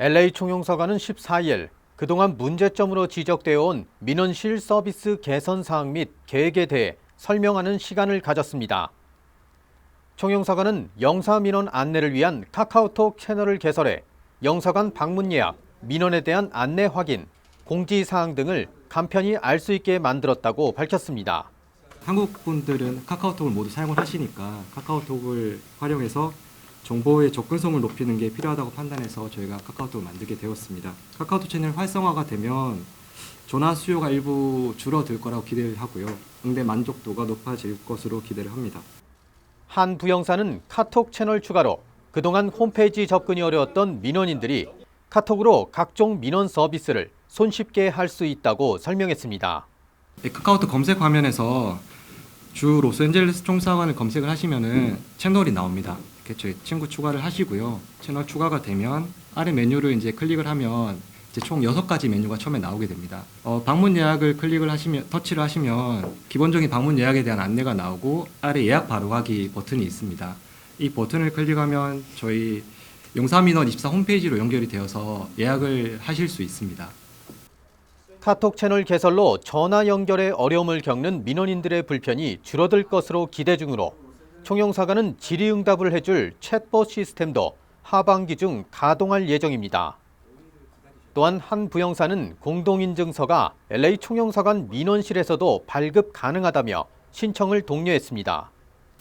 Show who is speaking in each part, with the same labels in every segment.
Speaker 1: LA 총영사관은 14일 그동안 문제점으로 지적되어 온 민원실 서비스 개선 사항 및 계획에 대해 설명하는 시간을 가졌습니다. 총영사관은 영사 민원 안내를 위한 카카오톡 채널을 개설해 영사관 방문 예약, 민원에 대한 안내 확인, 공지 사항 등을 간편히 알 수 있게 만들었다고 밝혔습니다.
Speaker 2: 한국 분들은 카카오톡을 모두 사용을 하시니까 카카오톡을 활용해서 정보의 접근성을 높이는 게 필요하다고 판단해서 저희가 카카오톡을 만들게 되었습니다. 카카오톡 채널 활성화가 되면 전화 수요가 일부 줄어들 거라고 기대를 하고요. 응대 만족도가 높아질 것으로 기대를 합니다.
Speaker 1: 한 부영사는 카톡 채널 추가로 그동안 홈페이지 접근이 어려웠던 민원인들이 카톡으로 각종 민원 서비스를 손쉽게 할 수 있다고 설명했습니다.
Speaker 2: 네, 카카오톡 검색 화면에서 주 로스앤젤레스 총사관을 검색을 하시면은 채널이 나옵니다. 저희 친구 추가를 하시고요. 채널 추가가 되면 아래 메뉴를 이제 클릭을 하면 이제 총 여섯 가지 메뉴가 처음에 나오게 됩니다. 어, 방문 예약을 클릭을 하시면 터치를 하시면 기본적인 방문 예약에 대한 안내가 나오고 아래 예약 바로 가기 버튼이 있습니다. 이 버튼을 클릭하면 저희 용사민원 24 홈페이지로 연결이 되어서 예약을 하실 수 있습니다.
Speaker 1: 카톡 채널 개설로 전화 연결에 어려움을 겪는 민원인들의 불편이 줄어들 것으로 기대 중으로 총영사관은 질의응답을 해줄 챗봇 시스템도 하반기 중 가동할 예정입니다. 또한 한 부영사는 공동인증서가 LA 총영사관 민원실에서도 발급 가능하다며 신청을 독려했습니다.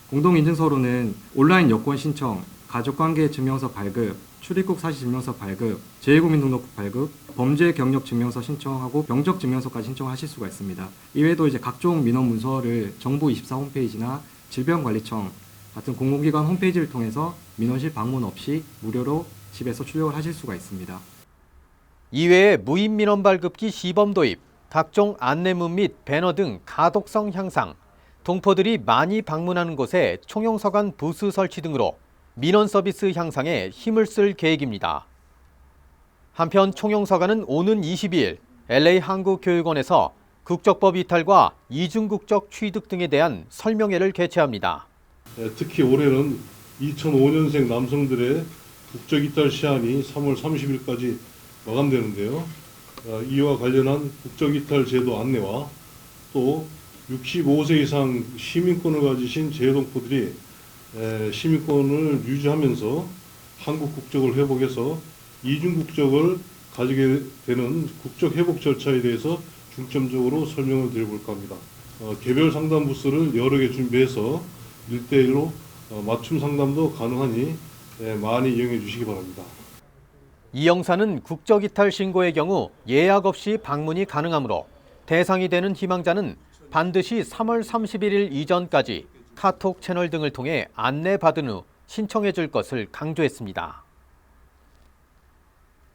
Speaker 2: 공동인증서로는 온라인 여권 신청, 가족관계 증명서 발급, 출입국 사실 증명서 발급, 제1국민등록부 발급, 범죄 경력 증명서 신청하고 병적 증명서까지 신청하실 수가 있습니다. 이외에도 이제 각종 민원 문서를 정부 24 홈페이지나 질병관리청 같은 공공기관 홈페이지를 통해서 민원실 방문 없이 무료로 집에서 출력을 하실 수가 있습니다.
Speaker 1: 이외에 무인 민원 발급기 시범 도입, 각종 안내문 및 배너 등 가독성 향상, 동포들이 많이 방문하는 곳에 총영서관 부스 설치 등으로 민원 서비스 향상에 힘을 쓸 계획입니다. 한편 총영서관은 오는 22일 LA 한국교육원에서 국적법 이탈과 이중국적 취득 등에 대한 설명회를 개최합니다.
Speaker 3: 예, 특히 올해는 2005년생 남성들의 국적 이탈 시한이 3월 30일까지 마감되는데요. 어, 이와 관련한 국적 이탈 제도 안내와 또 65세 이상 시민권을 가지신 재동포들이 에, 시민권을 유지하면서 한국 국적을 회복해서 이중 국적을 가지게 되는 국적 회복 절차에 대해서 중점적으로 설명을 드려볼까 합니다. 어, 개별 상담 부스를 여러 개 준비해서 일대일로 어, 맞춤 상담도 가능하니 예, 많이 이용해 주시기 바랍니다.
Speaker 1: 이 영사는 국적 이탈 신고의 경우 예약 없이 방문이 가능하므로 대상이 되는 희망자는 반드시 3월 31일 이전까지 카톡 채널 등을 통해 안내받은 후 신청해 줄 것을 강조했습니다.